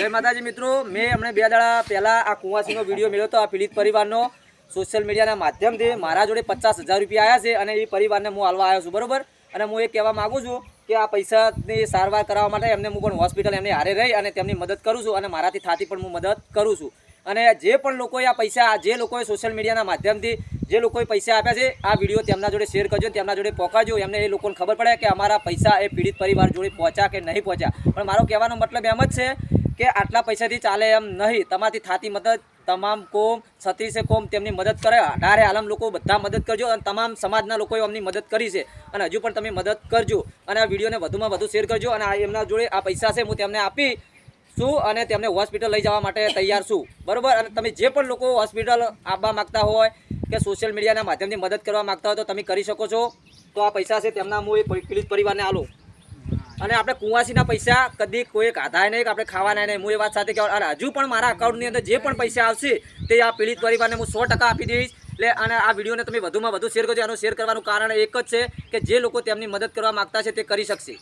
જય માતાજી મિત્રો. મેં હમણાં બે દાડા પહેલાં આ કુંવાસીનો વીડિયો મળ્યો હતો, આ પીડિત પરિવારનો. સોશિયલ મીડિયાના માધ્યમથી મારા જોડે પચાસ હજાર રૂપિયા આવ્યા છે અને એ પરિવારને હું હાલવા આવ્યો છું, બરોબર? અને હું એ કહેવા માગું છું કે આ પૈસાની સારવાર કરાવવા માટે એમને હું પણ હોસ્પિટલ એમની હારે રહી અને તેમની મદદ કરું છું અને મારાથી થતી પણ હું મદદ કરું છું. અને જે પણ લોકોએ આ પૈસા, જે લોકોએ સોશિયલ મીડિયાના માધ્યમથી જે લોકોએ પૈસા આપ્યા છે, આ વીડિયો તેમના જોડે શેર કરજો તેમના જોડે પહોંચાડજો એમને એ લોકોને ખબર પડે કે અમારા પૈસા એ પીડિત પરિવાર જોડે પહોંચ્યા કે નહીં પહોંચ્યા. પણ મારો કહેવાનો મતલબ એમ જ છે કે આટલા પૈસાથી ચાલે એમ નહીં. તમારાથી થાતી મદદ તમામ કોમ છત્રીસે કોમ તેમની મદદ કરે. અઢારે આલમ લોકો બધા મદદ કરજો અને તમામ સમાજના લોકોએ અમની મદદ કરી છે. અને હજુ પણ તમે મદદ કરજો અને આ વિડીયોને વધુમાં વધુ શેર કરજો અને આ એમના જોડે આ પૈસા છે હું તેમને આપી છું અને તેમને હોસ્પિટલ લઈ જવા માટે તૈયાર છું. બરાબર? અને તમે જે પણ લોકો હોસ્પિટલ આવવા માગતા હોય કે સોશિયલ મીડિયાના માધ્યમથી મદદ કરવા માગતા હોય તો તમે કરી શકો છો. તો આ પૈસા છે તેમના હું એ પીડિત પરિવારને આલું. અને આપણે કુંવાસીના પૈસા કદી કોઈ કાધાય નહીં આપણે ખાવાના નહીં. હું એ વાત સાથે કહેવા અને હજુ પણ મારા અકાઉન્ટની અંદર જે પણ પૈસા આવશે, તે આ પીડિત પરિવારને હું સો આપી દઈશ. એટલે અને આ વિડીયોને તમે વધુમાં વધુ શેર કરજો. આનું શેર કરવાનું કારણ એક જ છે કે જે લોકો તેમની મદદ કરવા માગતા છે તે કરી શકશે.